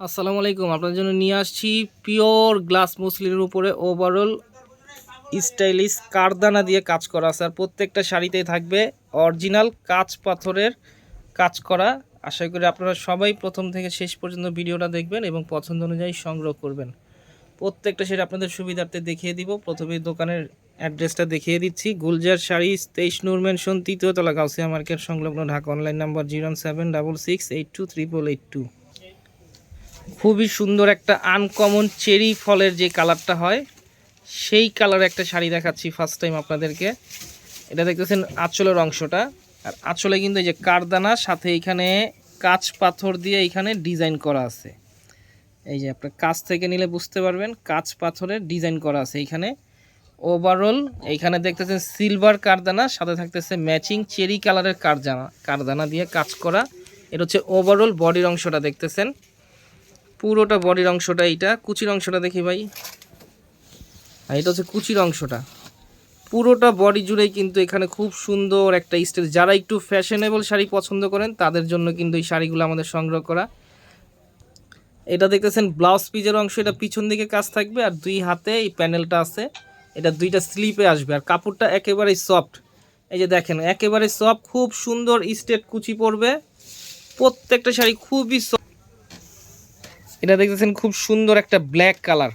আসসালামু আলাইকুম, আপনাদের জন্য নিয়ে আসছি পিওর গ্লাস মুসলিনের উপরে ওভারঅল স্টাইলিশ কারদানা দিয়ে কাজ করা আছে। আর প্রত্যেকটা শাড়িতেই থাকবে অরিজিনাল কাঁচ পাথরের কাজ করা। আশা করি আপনারা সবাই প্রথম থেকে শেষ পর্যন্ত ভিডিওটা দেখবেন এবং পছন্দ অনুযায়ী সংগ্রহ করবেন। প্রত্যেকটা শাড়ি আপনাদের সুবিধার্থে দেখিয়ে দিব। প্রথমে দোকানের অ্যাড্রেসটা দেখিয়ে দিচ্ছি। গুলজার শাড়ি, তেইশ নূর মেনশন তৃতীয়তলা গাউসিয়া মার্কেট, সংলগ্ন Dhaka online number zero seven double six eight two triple eight two খুবই সুন্দর একটা আনকমন চেরি ফলের যে কালারটা হয়, সেই কালার একটা শাড়ি দেখাচ্ছি ফার্স্ট টাইম আপনাদেরকে। এটা দেখতেছেন আঁচলের অংশটা। আর আঁচলে কিন্তু এই যে কারদানা, সাথে এইখানে কাঁচ পাথর দিয়ে এইখানে ডিজাইন করা আছে। এই যে আপনার কাছ থেকে নিলে বুঝতে পারবেন, কাঁচ পাথরের ডিজাইন করা আছে এইখানে ওভারঅল এইখানে দেখতেছেন সিলভার কারদানা, সাথে থাকতেছে ম্যাচিং চেরি কালারের কারদানা কারদানা দিয়ে কাজ করা। এটা হচ্ছে ওভারঅল বডির অংশটা দেখতেছেন। পুরোটা বডির অংশটা এইটা, কুচির অংশটা দেখি ভাই। আর এটা হচ্ছে কুচির অংশটা। পুরোটা বডি জুড়েই কিন্তু এখানে খুব সুন্দর একটা স্টাইল। যারা একটু ফ্যাশনেবল শাড়ি পছন্দ করেন, তাদের জন্য কিন্তু এই শাড়িগুলো আমাদের সংগ্রহ করা। এটা দেখতেছেন ব্লাউজ পিজের অংশ, এটা পিছন দিকে কাজ থাকবে আর দুই হাতে এই প্যানেলটা আছে। এটা দুইটা স্লিপে আসবে আর কাপড়টা একেবারেই সফট এই যে দেখেন, একেবারে সফট খুব সুন্দর স্টেট কুচি পড়বে প্রত্যেকটা শাড়ি খুবই soft। এটা দেখতেছেন খুব সুন্দর একটা ব্ল্যাক কালার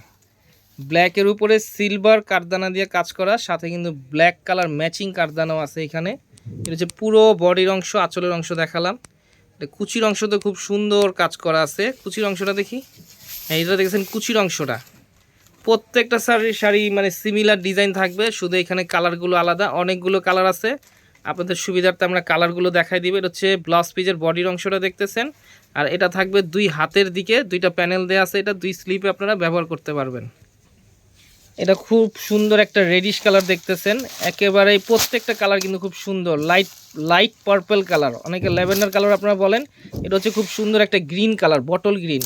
ব্ল্যাকের উপরে সিলভার কারদানা দিয়ে কাজ করা, সাথে কিন্তু ব্ল্যাক কালার ম্যাচিং কারদানাও আছে এখানে। এটা হচ্ছে পুরো বডির অংশ, আঁচলের অংশ দেখালাম। এটা কুচির অংশ তো খুব সুন্দর কাজ করা আছে। কুচির অংশটা দেখি। হ্যাঁ এটা দেখেছেন কুচির অংশটা। প্রত্যেকটা শাড়ি শাড়ি মানে সিমিলার ডিজাইন থাকবে, শুধু এখানে কালারগুলো আলাদা, অনেকগুলো কালার আছে। আপনাদের সুবিধার্থে আমরা কালারগুলো দেখাই দিবে। এটা হচ্ছে ব্লাউজ পিজের বডির অংশটা দেখতেছেন। আর এটা থাকবে দুই হাতের দিকে, দুইটা প্যানেল দেওয়া আছে। এটা দুই স্লিপে আপনারা ব্যবহার করতে পারবেন। এটা খুব সুন্দর একটা রেডিশ কালার দেখতেছেন। একেবারে প্রত্যেকটা কালার কিন্তু খুব সুন্দর। Light light purple colour. অনেকে ল্যাভেন্ডার কালার আপনারা বলেন। এটা হচ্ছে খুব সুন্দর একটা গ্রিন কালার, বটল গ্রিন।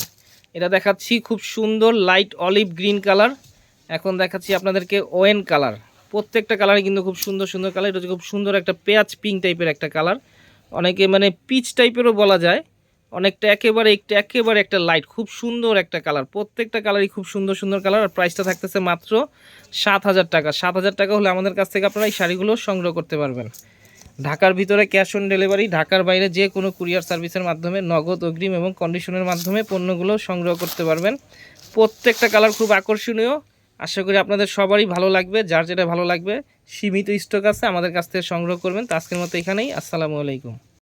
এটা দেখাচ্ছি খুব সুন্দর, লাইট অলিভ গ্রিন কালার। এখন দেখাচ্ছি আপনাদেরকে ওয়েন কালার। প্রত্যেকটা কালারই কিন্তু খুব সুন্দর সুন্দর কালার এটা হচ্ছে খুব সুন্দর একটা পেঁয়াজ পিঙ্ক টাইপের একটা কালার অনেকে মানে পিচ টাইপেরও বলা যায়। অনেকটা একেবারে একটা একেবারে একটা লাইট খুব সুন্দর একটা কালার প্রত্যেকটা কালারই খুব সুন্দর সুন্দর কালার আর প্রাইসটা থাকতেছে মাত্র সাত হাজার টাকা। সাত হাজার টাকা হলে আমাদের কাছ থেকে আপনারা এই শাড়িগুলো সংগ্রহ করতে পারবেন। ঢাকার ভিতরে ক্যাশ অন ডেলিভারি ঢাকার বাইরে যে কোনো কুরিয়ার সার্ভিসের মাধ্যমে নগদ, অগ্রিম এবং কন্ডিশনের মাধ্যমে পণ্যগুলো সংগ্রহ করতে পারবেন। প্রত্যেকটা কালার খুব আকর্ষণীয়। আশা করি আপনাদের সবারই ভালো লাগবে, যার যেটা ভালো লাগবে, সীমিত স্টক আছে, আমাদের কাছ থেকে সংগ্রহ করবেন। তো আজকের মতো এখানেই, আসসালামু আলাইকুম।